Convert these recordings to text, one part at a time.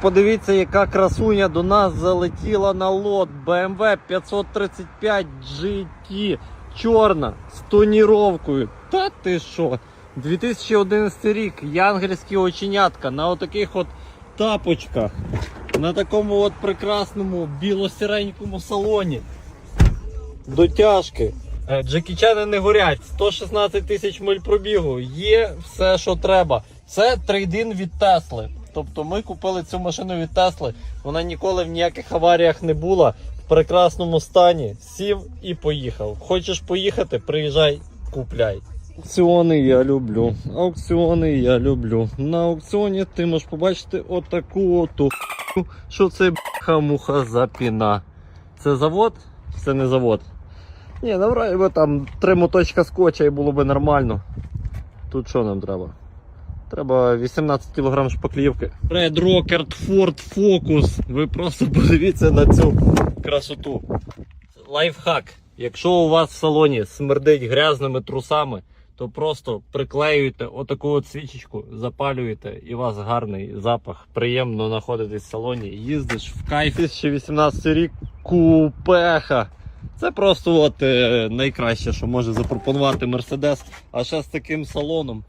Подивіться, яка красуня до нас залетіла на лот BMW 535 GT. Чорна з тоніровкою. Та ти що? 2011 рік, янгельські оченятка на отаких от тапочках. На такому от прекрасному біло-сіренькому салоні. Дотяжки. Е, Джекічани не горять. 116 тисяч миль пробігу. Є все, що треба. Це трейдин від Тесли. Тобто ми купили цю машину від Тесли. Вона ніколи в ніяких аваріях не була. В прекрасному стані. Сів і поїхав. Хочеш поїхати, приїжджай, купляй. Аукціони я люблю. Аукціони я люблю. На аукціоні ти можеш побачити отаку оту, що це бляха-муха за піна. Це завод? Це не завод. Ні, набрали би там три моточка скотча і було би нормально. Тут що нам треба? Треба 18 кг шпаклівки. Red Rocket Ford Focus. Ви просто подивіться на цю красоту. Лайфхак. Якщо у вас в салоні смердить грязними трусами, то просто приклеюєте отаку от свічечку, запалюєте, і у вас гарний запах. Приємно знаходитись в салоні. Їздиш в кайф. 2018 рік купеха. Це просто от е, найкраще, що може запропонувати Мерседес. А ще з таким салоном.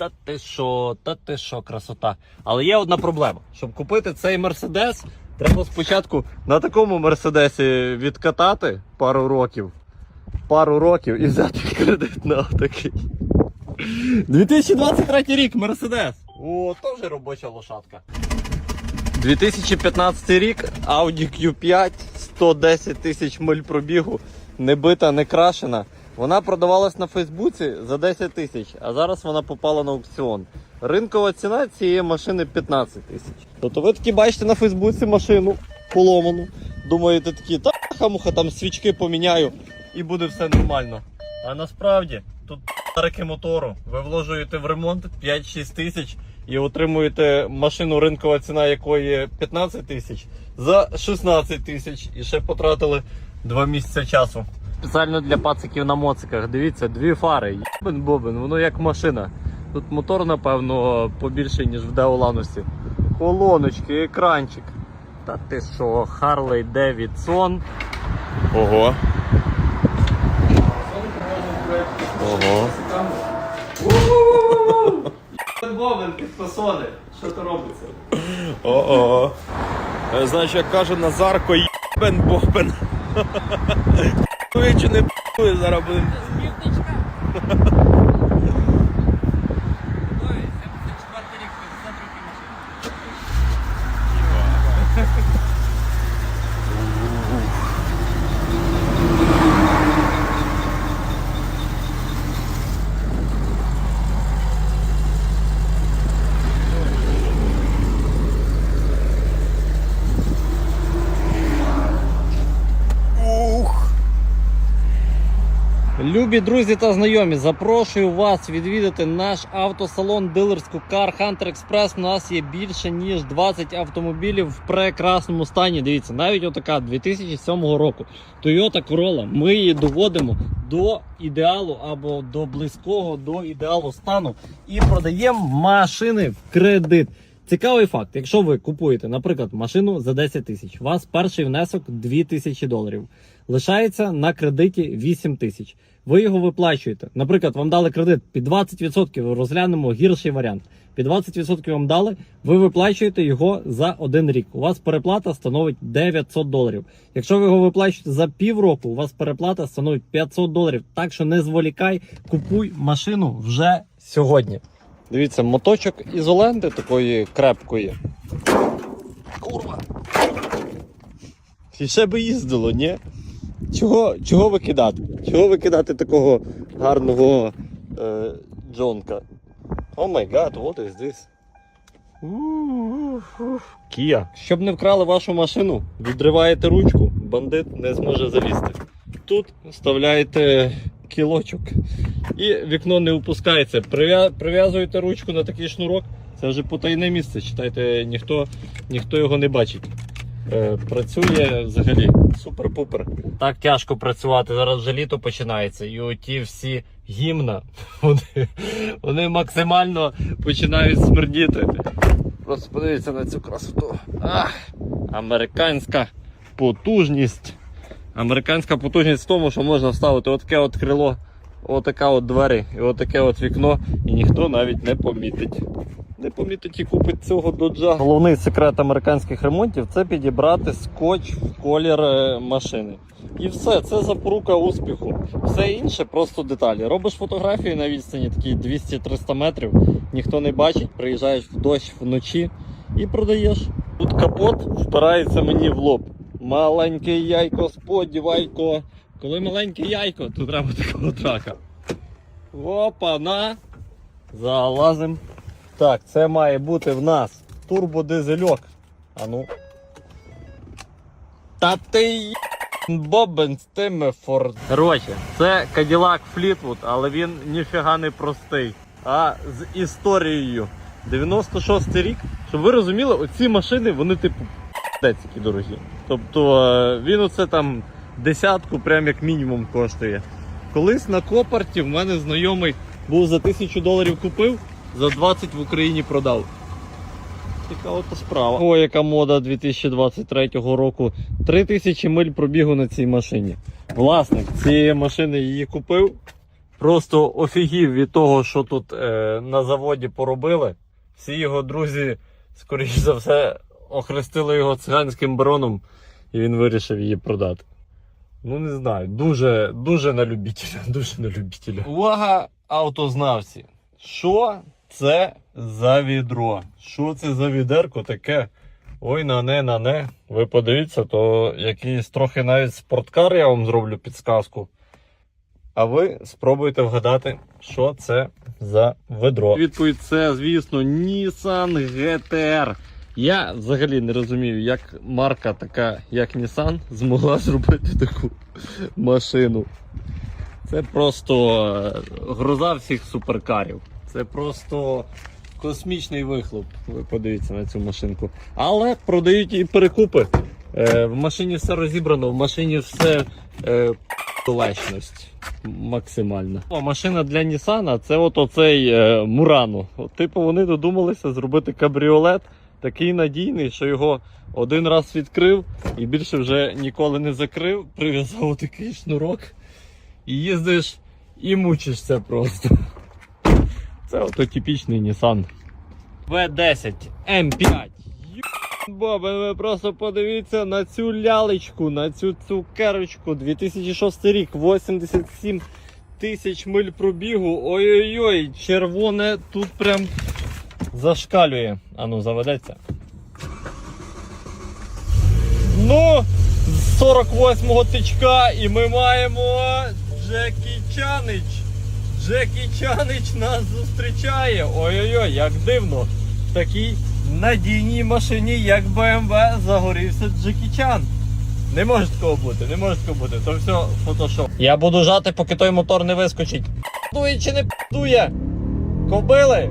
Та ти що, та ти що, красота. Але є одна проблема. Щоб купити цей Мерседес, треба спочатку на такому Мерседесі відкатати пару років. Пару років і взяти кредит на такий. 2023 рік Мерседес. О, теж робоча лошадка. 2015 рік Audi Q5, 110 тисяч миль пробігу, не бита, не крашена. Вона продавалась на Фейсбуці за 10 тисяч, а зараз вона попала на аукціон. Ринкова ціна цієї машини 15 тисяч. Тобто ви такі бачите на Фейсбуці машину поломану. Думаєте такі, та хамуха, там свічки поміняю і буде все нормально. А насправді тут тарики мотору. Ви вложуєте в ремонт 5-6 тисяч і отримуєте машину, ринкова ціна якої 15 тисяч за 16 тисяч і ще потратили 2 місяці часу. Спеціально для пациків на моциках. Дивіться, дві фари. Єбен бобен, воно як машина. Тут мотор, напевно, побільший, ніж в Деоланусі. Колоночки, екранчик. Та ти що, Харлей Девідсон. Ого. Ого. Бобен, підпасони. Що то робиться? Ого. Е, Знаєш, як каже Назарко, єбен бобен. Ви чи не зараз будемо. Любі друзі та знайомі, запрошую вас відвідати наш автосалон дилерську Car Hunter Express. У нас є більше ніж 20 автомобілів в прекрасному стані. Дивіться, навіть отака 2007 року Toyota Corolla. Ми її доводимо до ідеалу або до близького до ідеалу стану і продаємо машини в кредит. Цікавий факт: якщо ви купуєте, наприклад, машину за 10 тисяч, у вас перший внесок 2 тисячі доларів. Лишається на кредиті 8 тисяч. Ви його виплачуєте. Наприклад, вам дали кредит під 20%, розглянемо гірший варіант. Під 20% вам дали, ви виплачуєте його за один рік. У вас переплата становить 900 доларів. Якщо ви його виплачуєте за півроку, у вас переплата становить 500 доларів. Так що не зволікай, купуй машину вже сьогодні. Дивіться, моточок ізоленти такої крепкої. Курва. І ще би їздило, ні? Чого, чого викидати? Чого викидати такого гарного е, джонка? О май гад, what is this? Кія. Щоб не вкрали вашу машину, відриваєте ручку, бандит не зможе залізти. Тут вставляєте кілочок і вікно не опускається. Прив'язуєте ручку на такий шнурок. Це вже потайне місце. Читайте, ніхто, ніхто його не бачить. Е, працює взагалі супер-пупер. Так тяжко працювати. Зараз вже літо починається. І оті всі гімна, вони, вони максимально починають смердіти. просто подивіться на цю красоту. Ах, американська потужність. Американська потужність в тому, що можна вставити отаке от крило, отака от двері і отаке от вікно, і ніхто навіть не помітить. Не помітить і купить цього доджа. Головний секрет американських ремонтів це підібрати скотч в колір е, машини. І все, це запорука успіху. Все інше просто деталі. Робиш фотографії на відстані такі 200-300 метрів, ніхто не бачить, приїжджаєш в дощ вночі і продаєш. Тут капот впирається мені в лоб. Маленьке яйко, сподівайко. Коли маленьке яйко, то треба такого трака. Опа, на. Залазим. Так, це має бути в нас турбодизельок. А ну. Та ти Бобен з тими Форд. Коротше, це Cadillac Fleetwood, але він ніфіга не простий. А з історією. 96 рік. Щоб ви розуміли, оці машини, вони типу які дорогі. Тобто е, він оце там десятку, прям як мінімум коштує. Колись на Копарті в мене знайомий був за тисячу доларів купив, за 20 в Україні продав. Така от справа. О, яка мода 2023 року. 3000 миль пробігу на цій машині. Власник цієї машини її купив. Просто офігів від того, що тут е, на заводі поробили. Всі його друзі, скоріш за все, охрестили його циганським бароном, і він вирішив її продати. Ну, не знаю, дуже, дуже на любителя, дуже на любителя. Увага, автознавці! Що це за відро? Що це за відерко таке? Ой, на не, на не. Ви подивіться, то якийсь трохи навіть спорткар я вам зроблю підсказку. А ви спробуйте вгадати, що це за ведро. Відповідь це, звісно, Nissan GTR. Я взагалі не розумію, як марка така, як Nissan, змогла зробити таку машину. Це просто е, гроза всіх суперкарів. Це просто космічний вихлоп. Ви подивіться на цю машинку. Але продають і перекупи. Е, в машині все розібрано, в машині все е, точність максимальна. Машина для Нісана це от оцей е, Мурану. От, типу вони додумалися зробити кабріолет такий надійний, що його один раз відкрив і більше вже ніколи не закрив. Прив'язав такий шнурок і їздиш і мучишся просто. Це ото типічний Nissan. V10 M5. Бобе, ви просто подивіться на цю лялечку, на цю цукерочку. 2006 рік, 87 тисяч миль пробігу. Ой-ой-ой, червоне тут прям зашкалює. Ану, заведеться. Ну, з 48-го тичка і ми маємо Джекі Чанич. Джекі Чанич нас зустрічає. Ой-ой-ой, як дивно. В такій надійній машині, як BMW, загорівся Джекі Чан. Не може такого бути, не може такого бути. То все фотошоп. Я буду жати, поки той мотор не вискочить. П***дує чи не п***дує? Кобили?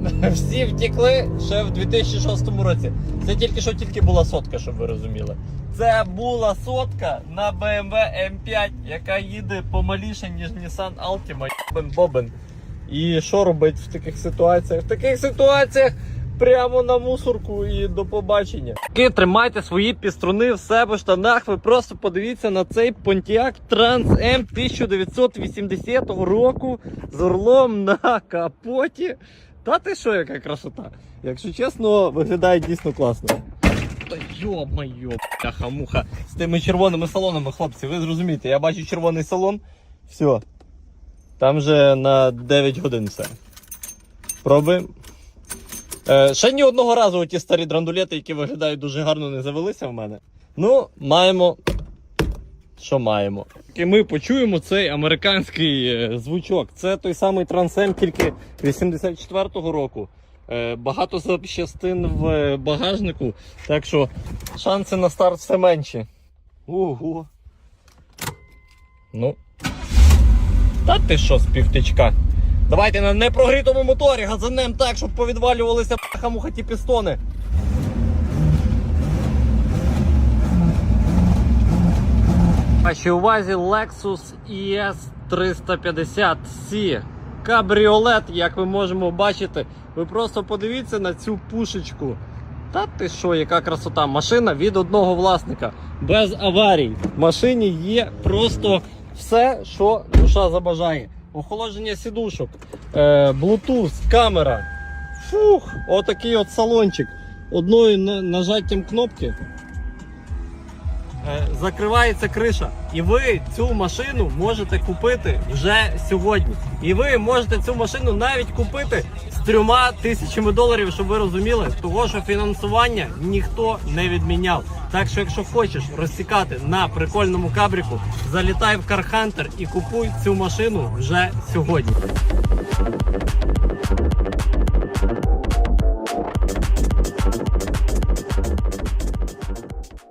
Всі втекли ще в 2006 році. Це тільки що тільки була сотка, щоб ви розуміли. Це була сотка на BMW M5, яка їде помаліше, ніж Nissan Altima. Бен Бобен. І що робить в таких ситуаціях? В таких ситуаціях прямо на мусорку і до побачення. Тримайте свої піструни в себе в штанах. Ви просто подивіться на цей Pontiac Trans Am 1980 року з орлом на капоті. Та ти що, яка красота? Якщо чесно, виглядає дійсно класно. Та йо-майо, бляха-муха. З тими червоними салонами, хлопці, ви зрозумієте, я бачу червоний салон. Все. Там вже на 9 годин все. Пробуємо. Е, ще ні одного разу ті старі драндулети, які виглядають дуже гарно, не завелися в мене. Ну, маємо. Що маємо? І ми почуємо цей американський е, звучок. Це той самий Трансем, тільки 84-го року. Е, багато запчастин в е, багажнику, так що шанси на старт все менші. Ого. Ну. Та ти що з півтичка? Давайте на непрогрітому моторі газанем так, щоб повідвалювалися муха ті пістони. Вашій увазі Lexus ES 350C кабріолет, як ви можемо бачити. Ви просто подивіться на цю пушечку. Та ти що, яка красота? Машина від одного власника. Без аварій. В машині є просто все, що душа забажає. Охолодження сідушок, е, Bluetooth, камера. Фух, отакий от салончик. Одною на- нажаттям кнопки закривається криша. І ви цю машину можете купити вже сьогодні. І ви можете цю машину навіть купити з трьома тисячами доларів, щоб ви розуміли, того що фінансування ніхто не відміняв. Так що, якщо хочеш розсікати на прикольному кабріку, залітай в CarHunter і купуй цю машину вже сьогодні.